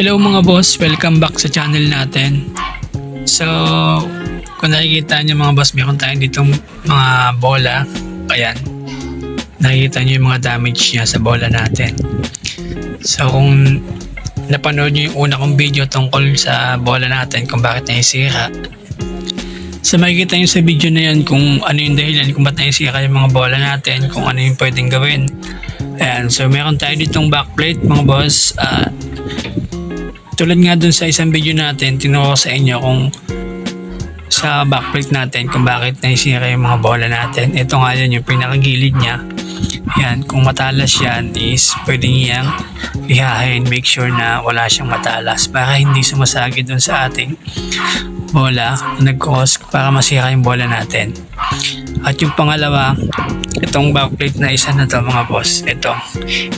Hello mga boss, welcome back sa channel natin. So, kung nakikita nyo mga boss, meron tayong ditong mga bola. Ayan. Nakikita nyo yung mga damage niya sa bola natin. So, kung napanood nyo yung una kong video tungkol sa bola natin, kung bakit naisira. So, makikita nyo sa video na yan kung ano yung dahilan, kung ba't naisira yung mga bola natin, kung ano yung pwedeng gawin. Ayan, so meron tayo ditong backplate mga boss. Ah, tulad nga dun sa isang video natin, tinuro sa inyo kung sa backplate natin kung bakit naisira yung mga bola natin. Ito nga yun, yung pinakagilid niya. Yan, kung matalas yan is pwede niyang lihahin. Make sure na wala siyang matalas para hindi sumasagi dun sa ating bola na nag-cause para masira yung bola natin. At yung pangalawa, itong backplate na isa na to mga boss. Ito.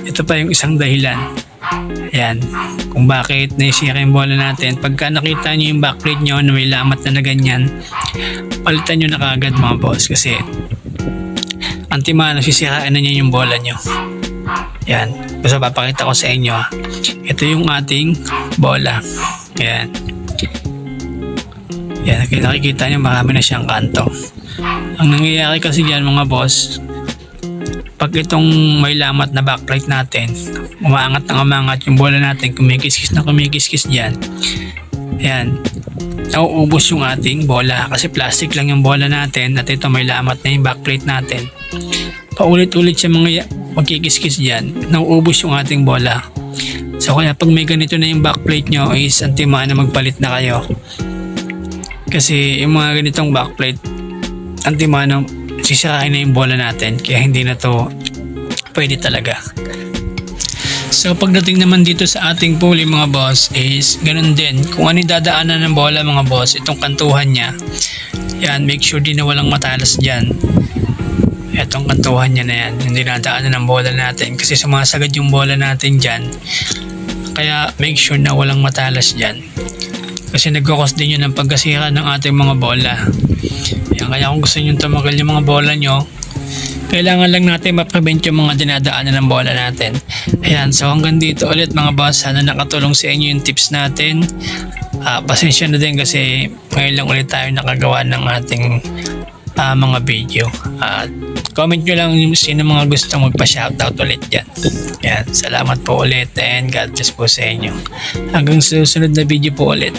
Ito pa yung isang dahilan. Ayan. Kung bakit naisira yung bola natin. Pagka nakita nyo yung backplate nyo na may lamat na na ganyan, palitan nyo na kagad mga boss. Kasi antima nasisiraan na niya yung bola nyo. Ayan. Gusto papakita ko sa inyo. ah. Ito yung ating bola. Ayan. Yan, nakikita nyo marami na siyang kanto. Ang nangyayari kasi dyan mga boss, pag itong may lamat na backplate natin, umaangat ng umangat yung bola natin, kumikiskis na kumikiskis dyan. Ayan, nauubos yung ating bola kasi plastic lang yung bola natin at ito may lamat na yung backplate natin. Paulit-ulit siya mga magkikiskis dyan, nauubos yung ating bola. So kaya pag may ganito na yung backplate nyo is antima na magpalit na kayo. Kasi yung mga ganitong backplate, antimano, sisirain na yung bola natin. Kaya hindi na to pwede talaga. So pagdating naman dito sa ating pulley mga boss is ganun din. Kung ano dadaanan ng bola mga boss, itong kantuhan niya, yan, make sure din na walang matalas dyan. Itong kantuhan niya na yan, yung dinadaanan ng bola natin. Kasi sumasagad yung bola natin dyan. Kaya make sure na walang matalas dyan. Kasi nagkakos din yun ng pagkasira ng ating mga bola. Yan, kaya kung gusto nyo tumagal yung mga bola nyo, kailangan lang natin ma-prevent yung mga dinadaanan ng bola natin. Ayan, so hanggang dito ulit mga boss, sana nakatulong sa inyo yung tips natin. Ah, pasensya na din kasi ngayon lang ulit tayo nakagawa ng ating ah, mga video. At comment nyo lang yung sino mga gusto magpa-shoutout ulit dyan. Yan, salamat po ulit and God bless po sa inyo. Hanggang susunod na video po ulit.